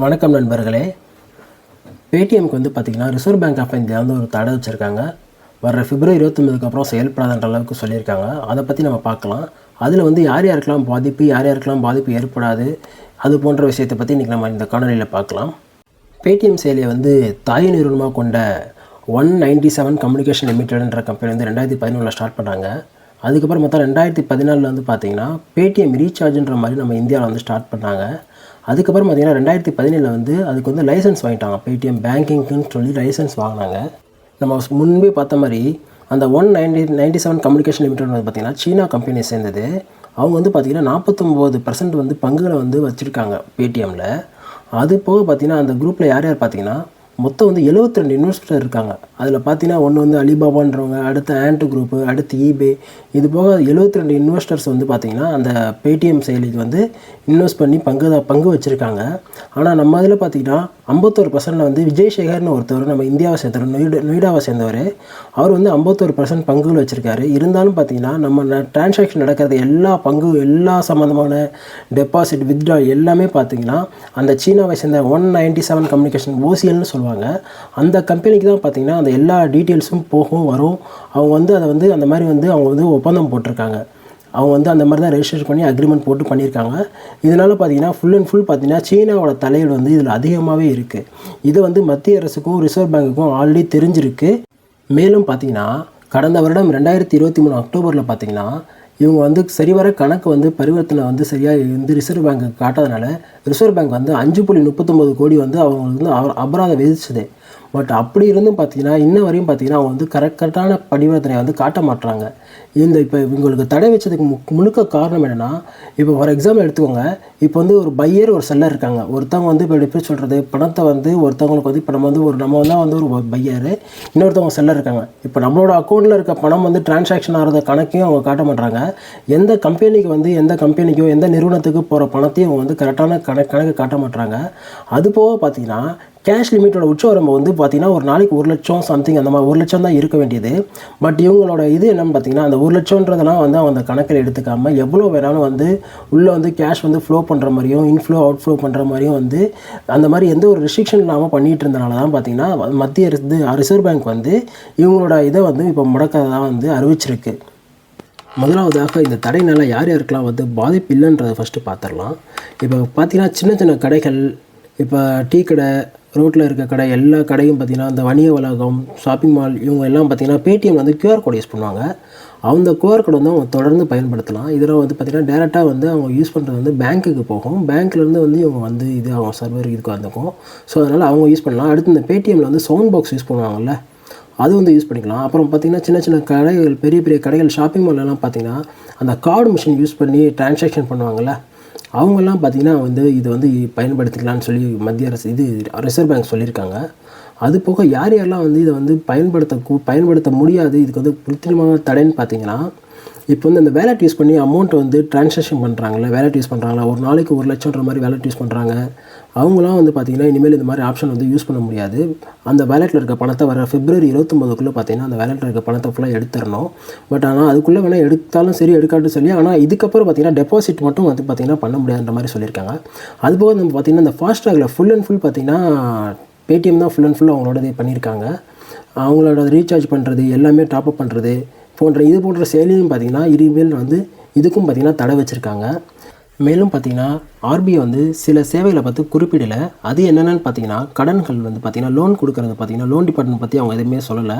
வணக்கம் நண்பர்களே. பேடிஎம்க்கு வந்து பார்த்திங்கன்னா ரிசர்வ் பேங்க் ஆஃப் இந்தியா வந்து ஒரு தடை வச்சுருக்காங்க. வர பிப்ரவரி இருபத்தொம்பதுக்கு அப்புறம் செயல்படாதன்ற அளவுக்கு சொல்லியிருக்காங்க. அதை பற்றி நம்ம பார்க்கலாம். அதில் வந்து யார் யாருக்கெல்லாம் பாதிப்பு யார் யாருக்கெல்லாம் பாதிப்பு ஏற்படாது அது போன்ற விஷயத்தை பற்றி இன்றைக்கி நம்ம இந்த காணொலியில் பார்க்கலாம். பேடிஎம் செயலியை வந்து தாய் நிறுவனமாக கொண்ட ஒன் நைன்டி செவன் கம்யூனிகேஷன் லிமிடெட்ன்ற கம்பெனி வந்து ரெண்டாயிரத்தி பதினொன்றில் ஸ்டார்ட் பண்ணாங்க அதுக்கப்புறம் மொத்தம் ரெண்டாயிரத்தி பதினாலில் வந்து பார்த்திங்கன்னா பேடிஎம் ரீசார்ஜுன்ற மாதிரி நம்ம இந்தியாவில் வந்து ஸ்டார்ட் பண்ணாங்க. அதுக்கப்புறம் பார்த்தீங்கன்னா ரெண்டாயிரத்தி பதினேழில் வந்து அதுக்கு வந்து லைசன்ஸ் வாங்கிட்டாங்க. பேடிஎம் பேங்கிங்க்குன்னு சொல்லி லைசன்ஸ் வாங்கினாங்க. நம்ம முன்பே பார்த்த மாதிரி அந்த one ninety ninety seven communication limited வந்து பார்த்திங்கன்னா சீனா கம்பெனி சேர்ந்தது. அவங்க வந்து பார்த்திங்கன்னா நாற்பத்தொம்போது பர்சன்ட் வந்து பங்குகளை வந்து வச்சுருக்காங்க பேடிஎம்மில் அது போக பார்த்தீங்கன்னா அந்த குரூப்பில் யார் யார் பார்த்தீங்கன்னா மொத்தம் வந்து 72 ரெண்டு இன்வெஸ்டர் இருக்காங்க. அதில் பார்த்தீங்கன்னா ஒன்று வந்து அலிபாபான்றவங்க அடுத்து ஆண்ட் குரூப்பு அடுத்து ஈபே இது போக 72 ரெண்டு இன்வெஸ்டர்ஸ் வந்து பார்த்தீங்கன்னா அந்த பேடிஎம் செயலிக்கு வந்து இன்வெஸ்ட் பண்ணி பங்கு பங்கு வச்சுருக்காங்க. ஆனால் நம்ம இதில் பார்த்தீங்கன்னா ஐம்பத்தோரு பர்சன்ட் வந்து விஜய் சேகர்னு ஒருத்தர் நம்ம இந்தியாவை சேர்ந்தவர் நொய்டா நொய்டாவை சேர்ந்தவர். அவர் வந்து ஐம்பத்தோரு பர்சன்ட் பங்குகள் வச்சுருக்காரு. இருந்தாலும் பார்த்தீங்கன்னா நம்ம டிரான்சாக்ஷன் நடக்கிறது எல்லா பங்கு எல்லா சம்மந்தமான டெபாசிட் வித்ட்ரா எல்லாமே பார்த்தீங்கன்னா அந்த சீனாவை சேர்ந்த ஒன் நைன்டி செவன் கம்யூனிகேஷன் ஓசிஎல்னு சொல்லுவாங்க. அந்த கம்பெனிக்கு தான் பார்த்தீங்கன்னா அந்த எல்லா டீட்டெயில்ஸும் போகும் வரும். அவங்க வந்து அதை வந்து அந்த மாதிரி வந்து அவங்க வந்து ஒப்பந்தம் போட்டிருக்காங்க. அவங்க வந்து அந்த மாதிரி தான் ரெஜிஸ்டர் பண்ணி அக்ரிமெண்ட் போட்டு பண்ணியிருக்காங்க. இதனால் பார்த்தீங்கன்னா ஃபுல் அண்ட் ஃபுல் பார்த்தீங்கன்னா சீனாவோட தலையீடு வந்து இதில் அதிகமாகவே இருக்குது இது வந்து மத்திய அரசுக்கும் ரிசர்வ் பேங்குக்கும் ஆல்ரெடி தெரிஞ்சிருக்கு. மேலும் பார்த்தீங்கன்னா கடந்த வருடம் ரெண்டாயிரத்தி இருபத்தி மூணு அக்டோபரில் பார்த்தீங்கன்னா இவங்க வந்து சரிவர கணக்கு வந்து பரிவர்த்தனை வந்து சரியாக வந்து ரிசர்வ் பேங்க்கு காட்டாதனால ரிசர்வ் பேங்க் வந்து அஞ்சு புள்ளி முப்பத்தொம்பது கோடி வந்து அவங்களுக்கு வந்து அப- அபராதம் விதிச்சது. பட் அப்படி இருந்தும் பார்த்தீங்கன்னா இன்ன வரையும் பார்த்தீங்கன்னா அவங்க வந்து கரெக்ட் கரெக்டான பரிவர்த்தனை வந்து காட்ட மாட்டுறாங்க இந்த இப்போ இவங்களுக்கு தடை வச்சதுக்கு மு முழுக்க காரணம் என்னென்னா இப்போ ஃபார் எக்ஸாம்பிள் எடுத்துக்கோங்க இப்போ வந்து ஒரு பையர் ஒரு செல்லர் இருக்காங்க. ஒருத்தவங்க வந்து இப்போ எப்படி சொல்கிறது பணத்தை வந்து ஒருத்தவங்களுக்கு வந்து இப்போ நம்ம வந்து ஒரு நம்ம தான் வந்து ஒரு பையர் இன்னொருத்தவங்க செல்லர் இருக்காங்க. இப்போ நம்மளோட அக்கௌண்ட்டில் இருக்க பணம் வந்து டிரான்சாக்ஷன் ஆகிறத கணக்கையும் அவங்க காட்ட மாட்டுறாங்க எந்த கம்பெனிக்கு வந்து எந்த கம்பெனிக்கோ எந்த நிறுவனத்துக்கு போகிற பணத்தையும் அவங்க வந்து கரெக்டான கணக்கு கணக்கு காட்ட மாட்டுறாங்க அது போக பார்த்தீங்கன்னா கேஷ் லிமிட்டோட உச்சவரம்பு வந்து பார்த்தீங்கன்னா ஒரு நாளைக்கு ஒரு லட்சம் சம்திங் அந்த மாதிரி ஒரு லட்சம் தான் இருக்க வேண்டியது. பட் இவங்களோட இது என்னென்னு பார்த்தீங்கன்னா அந்த ஒரு லட்சம்ன்றதெல்லாம் வந்து அவங்க அந்த கணக்கில் எடுத்துக்காமல் எவ்வளோ வேணாலும் வந்து உள்ளே வந்து கேஷ் வந்து ஃப்ளோ பண்ணுற மாதிரியும் இன்ஃப்ளோ அவுட் ஃப்ளோ பண்ணுற மாதிரியும் வந்து அந்த மாதிரி எந்த ஒரு ரெஸ்ட்ரிக்ஷன் இல்லாமல் பண்ணிகிட்டு இருந்தனால தான் பார்த்தீங்கன்னா மத்திய அரசு ரிசர்வ் பேங்க் வந்து இவங்களோட இதை வந்து இப்போ முடக்கதான் வந்து அறிவிச்சிருக்கு. முதலாவதாக இந்த தடைனால் யார் யாருக்கெல்லாம் வந்து பாதிப்பு இல்லைன்றதை ஃபஸ்ட்டு பார்த்துடலாம். இப்போ பார்த்தீங்கன்னா சின்ன சின்ன கடைகள் இப்போ டீ கடை ரோட்டில் இருக்க கடை எல்லா கடையும் பார்த்திங்கன்னா இந்த வணிக வளாகம் ஷாப்பிங் மால் இவங்க எல்லாம் பார்த்தீங்கன்னா பேடிஎம் வந்து கியூஆர் கோட் யூஸ் பண்ணுவாங்க. அந்த கியூஆர் கோட் வந்து அவங்க தொடர்ந்து பயன்படுத்தலாம். இதில் வந்து பார்த்தீங்கன்னா டேரெக்டாக வந்து அவங்க யூஸ் பண்ணுறது வந்து பேங்க்குக்கு போகும். பேங்க்லேருந்து வந்து இவங்க வந்து இது அவங்க சர்வர் இதுக்கு வந்துக்கும். ஸோ அதனால் அவங்க யூஸ் பண்ணலாம். அடுத்து இந்த பேடிஎம்மில் வந்து சவுண்ட் பாக்ஸ் யூஸ் பண்ணுவாங்கல்ல அது வந்து யூஸ் பண்ணிக்கலாம். அப்புறம் பார்த்தீங்கன்னா சின்ன சின்ன கடைகள் பெரிய பெரிய கடைகள் ஷாப்பிங் மால்லாம் பார்த்தீங்கன்னா அந்த கார்டு மிஷின் யூஸ் பண்ணி டிரான்சாக்ஷன் பண்ணுவாங்கள்ல அவங்கெல்லாம் பார்த்திங்கன்னா வந்து இது வந்து பயன்படுத்திக்கலாம்னு சொல்லி மத்திய அரசு இது ரிசர்வ் பேங்க் சொல்லியிருக்காங்க. அது போக யார் யாரெல்லாம் வந்து இதை வந்து பயன்படுத்த கூ- பயன்படுத்த முடியாது இதுக்கு வந்து முற்றிலுமாக தடைன்னு பார்த்தீங்கன்னா இப்போ வந்து அந்த வேலட் யூஸ் பண்ணி அமௌண்ட் வந்து டிரான்சாக்ஷன் பண்ணுறாங்களே வேலட் யூஸ் பண்ணுறாங்களா ஒரு நாளைக்கு ஒரு லட்சம்ன்ற மாதிரி வேலட் யூஸ் பண்ணுறாங்க அவங்களாம் வந்து பார்த்திங்கன்னா இனிமேல் இந்த மாதிரி ஆப்ஷன் வந்து யூஸ் பண்ண முடியாது. அந்த வேலெட்டில் இருக்க பணத்தை வர ஃபிப்ரவரி இருபத்தொம்போதுக்குள்ளே பார்த்தீங்கன்னா அந்த வேலட்டில் இருக்க பணத்தை ஃபுல்லாக எடுத்துடணும் பட் ஆனால் அதுக்குள்ளே வேணால் எடுத்தாலும் சரி எடுக்காட்டும் சொல்லி ஆனால் இதுக்கப்புறம் பார்த்தீங்கன்னா டெபாசிட் மட்டும் வந்து பார்த்திங்கன்னா பண்ண முடியாதுன்ற மாதிரி சொல்லியிருக்காங்க. அதுபோக நம்ம பார்த்திங்கன்னா இந்த ஃபாஸ்ட்ராகில் ஃபுல் அண்ட் ஃபுல் பார்த்திங்கன்னா பேடிஎம் தான் ஃபுல் அண்ட் ஃபுல் அவங்களோட இது பண்ணியிருக்காங்க. அவங்களோட ரீசார்ஜ் பண்ணுறது எல்லாமே டாப்அப் பண்ணுறது போன்ற இது போன்ற செயலியும் பார்த்திங்கன்னா இனிமேல் வந்து இதுக்கும் பார்த்திங்கன்னா தடை வச்சுருக்காங்க. மேலும் பார்த்தீங்கன்னா ஆர்பிஐ வந்து சில சேவைகளை பார்த்து குறிப்பிடலை. அது என்னென்னு பார்த்தீங்கன்னா கடன்கள் வந்து பார்த்தீங்கன்னா லோன் கொடுக்குறது பார்த்தீங்கன்னா லோன் டிபார்ட்மெண்ட் பற்றி அவங்க எதுவுமே சொல்லலை.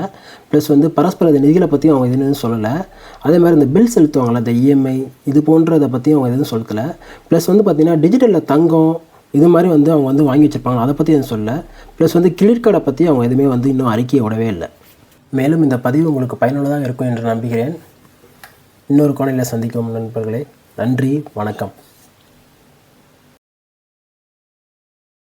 ப்ளஸ் வந்து பரஸ்பர நிதிகளை பற்றி அவங்க எதுவும் சொல்லலை. அதே மாதிரி இந்த பில் செலுத்துவாங்கள்ல இந்த இஎம்ஐ இது போன்றதை பற்றி அவங்க எதுவும் சொல்லலை. ப்ளஸ் வந்து பார்த்திங்கன்னா டிஜிட்டலில் தங்கம் இது மாதிரி வந்து அவங்க வந்து வாங்கி வச்சுருப்பாங்க. அதை பற்றி எதுவும் சொல்லலை. ப்ளஸ் வந்து கிரெடிட் கார்டை பற்றி அவங்க எதுவுமே வந்து இன்னும் அறிக்கையை விடவே இல்லை. மேலும் இந்த பதிவு உங்களுக்கு பயனுள்ளதாக இருக்கும் என்று நம்புகிறேன். இன்னொரு கோணையில் சந்திக்கும் நண்பர்களே நன்றி வணக்கம்.